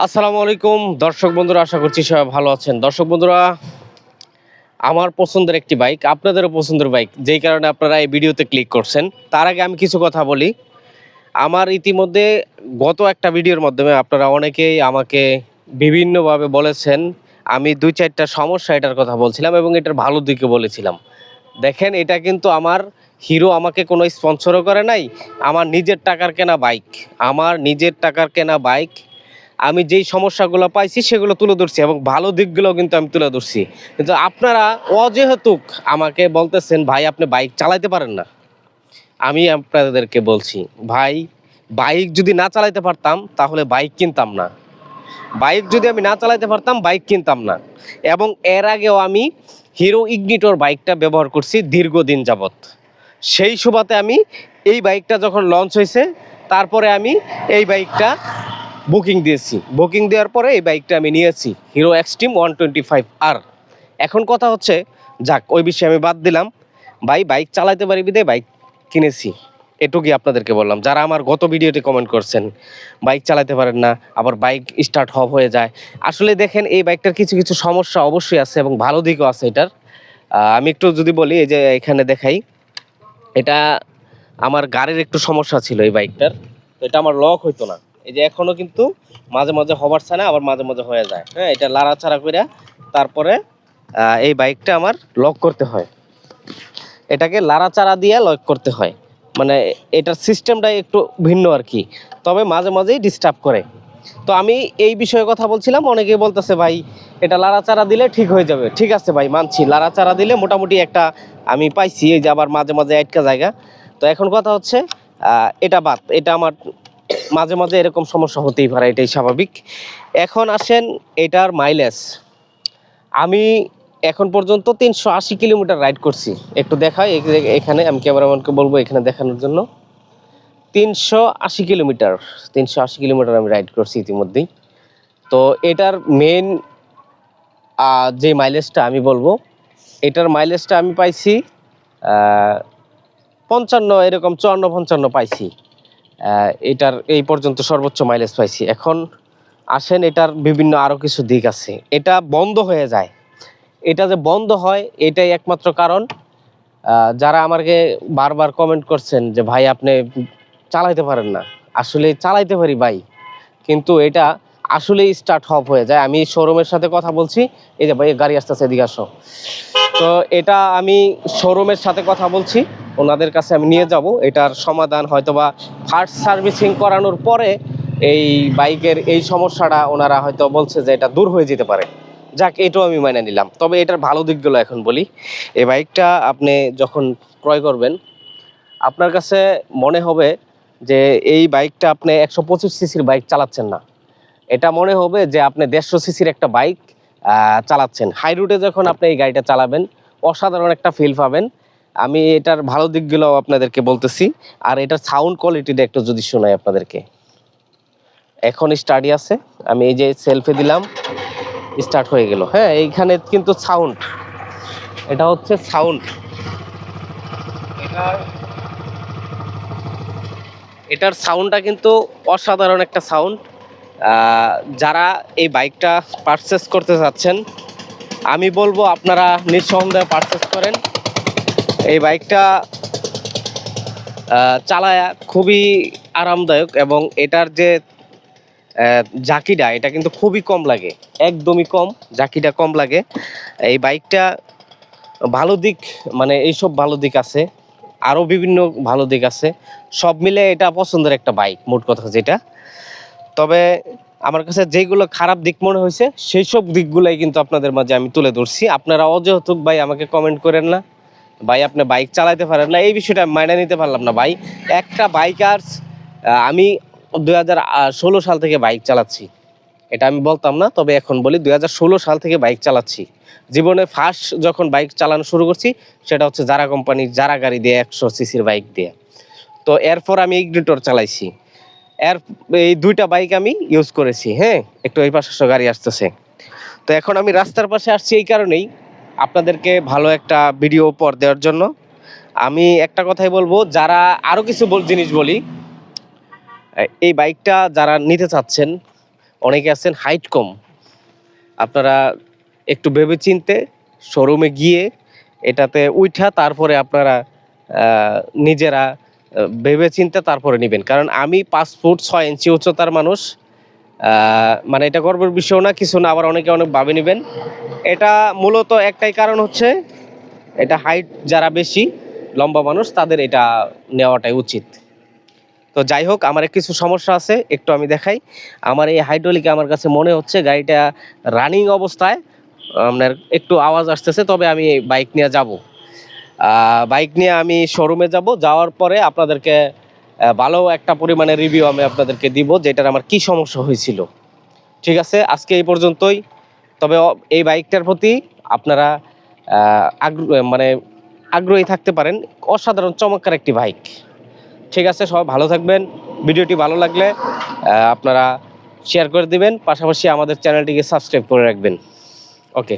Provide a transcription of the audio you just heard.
আসসালামু আলাইকুম। দর্শক বন্ধুরা, আশা করছি সবাই ভালো আছেন। দর্শক বন্ধুরা, আমার পছন্দের একটি বাইক, আপনাদেরও পছন্দের বাইক, যেই কারণে আপনারা এই ভিডিওতে ক্লিক করছেন। তার আগে আমি কিছু কথা বলি। আমার ইতিমধ্যে গত একটা ভিডিওর মাধ্যমে আপনারা অনেকেই আমাকে বিভিন্নভাবে বলেছেন, আমি দুই চারটা সমস্যা এটার কথা বলছিলাম এবং এটার ভালো দিকে বলেছিলাম। দেখেন, এটা কিন্তু আমার হিরো আমাকে কোনো স্পন্সরও করে নাই, আমার নিজের টাকার কেনা বাইক। আমার নিজের টাকার কেনা বাইক আমি যেই সমস্যাগুলো পাইছি সেগুলো তুলে ধরছি এবং ভালো দিকগুলো কিন্তু আমি তুলে ধরছি। কিন্তু আপনারা অযেহেতুক আমাকে বলতেছেন, ভাই, আপনি বাইক চালাইতে পারেন না। আমি আপনাদেরকে বলছি, ভাই, বাইক যদি না চালাইতে পারতাম, তাহলে বাইক কিনতাম না। বাইক যদি আমি না চালাইতে পারতাম, বাইক কিনতাম না। এবং এর আগেও আমি হিরো ইগনিটর বাইকটা ব্যবহার করছি দীর্ঘদিন যাবত সেই সুবাদে আমি এই বাইকটা যখন লঞ্চ হয়েছে, তারপরে আমি এই বাইকটা বুকিং দিয়েছি। বুকিং দেওয়ার পরে এই বাইকটা আমি নিয়েছি, Hero Xtreme one twenty five R. এখন কথা হচ্ছে, যাক, ওই বিষয়ে আমি বাদ দিলাম। ভাই, বাইক চালাতে পারি বিদে বাইক কিনেছি। এটুকুই আপনাদেরকে বললাম। যারা আমার গত ভিডিওতে কমেন্ট করছেন, বাইক চালাতে পারেন না, আবার বাইক স্টার্ট হব হয়ে যায়। আসলে দেখেন, এই বাইকটার কিছু কিছু সমস্যা অবশ্যই আছে এবং ভালো দিকও আছে এটার। আমি একটু যদি বলি, এই যে এখানে দেখাই, এটা আমার গাড়ির একটু সমস্যা ছিল এই বাইকটার। এটা আমার লক হইতো না। এই যে এখনও কিন্তু মাঝে মাঝে হবার না আবার মাঝে মাঝে হয়ে যায়। হ্যাঁ এটা লাড়াচাড়া করে তারপরে এই বাইকটা আমার লক করতে হয়। এটাকে লাড়াচাড়া দিয়ে লক করতে হয়। মানে এটার সিস্টেমটাই একটু ভিন্ন আর কি। তবে মাঝে মাঝেই ডিস্টার্ব করে। তো আমি এই বিষয়ে কথা বলছিলাম, অনেকেই বলতেছে, ভাই, এটা লাড়াচাড়া দিলে ঠিক হয়ে যাবে। ঠিক আছে ভাই, মানছি। লাড়াচাড়া দিলে মোটামুটি একটা আমি পাইছি, এই যে আবার মাঝে মাঝে আটকা জায়গা। তো এখন কথা হচ্ছে এটা বাদ। এটা আমার মাঝে মাঝে এরকম সমস্যা হতেই পারে, এটাই স্বাভাবিক। এখন আসেন এটার মাইলেজ আমি এখন পর্যন্ত তিনশো আশি কিলোমিটার রাইড করছি। একটু দেখাই এখানে আমি ক্যামেরাম্যানকে বলব এখানে দেখানোর জন্য। তিনশো আশি কিলোমিটার, তিনশো আশি কিলোমিটার আমি রাইড করছি ইতিমধ্যেই। তো এটার মেন যে মাইলেজটা আমি বলব, এটার মাইলেজটা আমি পাইছি পঞ্চান্ন, এরকম চুয়ান্ন পঞ্চান্ন পাইছি। এটার এই পর্যন্ত সর্বোচ্চ মাইলেজ পাইছি। এখন আসেন, এটার বিভিন্ন আরও কিছু দিক আছে। এটা বন্ধ হয়ে যায়। এটা যে বন্ধ হয়, এটাই একমাত্র কারণ। যারা আমাকে বারবার কমেন্ট করছেন যে, ভাই, আপনি চালাইতে পারেন না। আসলে চালাইতে পারি ভাই, কিন্তু এটা আসলেই স্টার্ট হপ হয়ে যায়। আমি শোরুমের সাথে কথা বলছি। এই যে ভাই, গাড়ি আসতেছে, এদিকে আসো। তো এটা আমি শোরুমের সাথে কথা বলছি। ওনাদের কাছে আমি নিয়ে যাব। এটার সমাধান হয়তোবা ফার্স্ট সার্ভিসিং করানোর পরে এই বাইকের এই সমস্যাটা ওনারা হয়তো বলছে যে এটা দূর হয়ে যেতে পারে। যাক, এটাও আমি মেনে নিলাম। তবে এটার ভালো দিকগুলো এখন বলি। এই বাইকটা আপনি যখন ক্রয় করবেন, আপনার কাছে মনে হবে যে এই বাইকটা আপনি একশো পঁচিশ সিসির বাইক চালাচ্ছেন না। এটা মনে হবে যে আপনি দেড়শো সিসির একটা বাইক চালাচ্ছেন। হাই রুটে যখন আপনি এই গাড়িটা চালাবেন, অসাধারণ একটা ফিল পাবেন। আমি এটার ভালো দিকগুলো আপনাদেরকে বলতেছি। আর এটার সাউন্ড কোয়ালিটিটা একটু যদি শোনাই আপনাদেরকে। এখন স্টাডি আছে। আমি এই যে সেলফি দিলাম স্টার্ট হয়ে গেল। হ্যাঁ এইখানে কিন্তু সাউন্ড এটা হচ্ছে সাউন্ড এটার এটার সাউন্ডটা কিন্তু অসাধারণ একটা সাউন্ড যারা এই বাইকটা পারচেস করতে চাচ্ছেন, আমি বলব আপনারা নিঃসন্দেহে পারচেস করেন। এই বাইকটা চালায়া খুবই আরামদায়ক এবং এটার যে জাকিটা এটা কিন্তু খুবই কম লাগে, একদমই কম জাকিটা কম লাগে। এই বাইকটা ভালো দিক মানে এইসব ভালো দিক আছে আরও বিভিন্ন ভালো দিক আছে, সব মিলে এটা পছন্দের একটা বাইক, মোট কথা যেটা। তবে আমার কাছে যেগুলো খারাপ দিক মনে হয়েছে সেই সব দিকগুলাই কিন্তু আপনাদের মাঝে আমি তুলে ধরছি। আপনারা অযৌতুক ভাই আমাকে কমেন্ট করেন না। ভাই, আপনি বাইক চালাতে পারেন না, এই বিষয়টা মাইনে নিতে পারলাম না ভাই। একটা বাইকার্স আমি দুই হাজার ষোলো সাল থেকে বাইক চালাচ্ছি। এটা আমি বলতাম না, তবে এখন বলি দুই হাজার ষোলো সাল থেকে বাইক চালাচ্ছি। জীবনে ফার্স্ট যখন বাইক চালানো শুরু করছি, সেটা হচ্ছে যারা কোম্পানির যারা গাড়ি দিয়ে, একশো সিসির বাইক দিয়ে। তো এরপর আমি ইগনিটর চালাইছি। এর, এই দুইটা বাইক আমি ইউজ করেছি হ্যাঁ? একটু এই পাশে গাড়ি আসতেছে। তো এখন আমি রাস্তার পাশে আসছি এই কারণেই। আপনাদেরকে ভালো একটা ভিডিও উপর দেওয়ার জন্য। আমি একটা কথাই বলব, যারা আরও কিছু জিনিস বলি এই বাইকটা যারা নিতে চাচ্ছেন, অনেকে আছেন হাইট কম। আপনারা একটু ভেবে চিনতে শোরুমে গিয়ে এটাতে উঠা তারপরে আপনারা নিজেরা ভেবে চিনতে তারপরে নেবেন। কারণ আমি পাঁচ ফুট ছয় ইঞ্চি উচ্চতার মানুষ মানে এটা গর্বের বিষয় না, কিছু না, আবার অনেকে অনেক ভাবে নেবেন। এটা মূলত একটাই কারণ হচ্ছে, এটা হাইট যারা বেশি, লম্বা মানুষ, তাদের এটা নেওয়াটাই উচিত। তো যাই হোক, আমার কিছু সমস্যা আছে, একটু আমি দেখাই। আমার এই হাইড্রোলিকে আমার কাছে মনে হচ্ছে গাড়িটা রানিং অবস্থায়, আপনার একটু আওয়াজ আসতেছে, তবে আমি বাইক নিয়ে যাব। বাইক নিয়ে আমি শোরুমে যাব, যাওয়ার পরে আপনাদেরকে ভালো একটা পরিমাণে রিভিউ আমি আপনাদেরকে দিব, যেটার আমার কি সমস্যা হয়েছিল। ঠিক আছে, আজকে এই পর্যন্তই। তবে এই বাইকটার প্রতি আপনারা মানে আগ্রহী থাকতে পারেন। অসাধারণ, চমৎকার একটি বাইক। ঠিক আছে, সবাই ভালো থাকবেন। ভিডিওটি ভালো লাগলে আপনারা শেয়ার করে দিবেন। পাশাপাশি আমাদের চ্যানেলটিকে সাবস্ক্রাইব করে রাখবেন। ওকে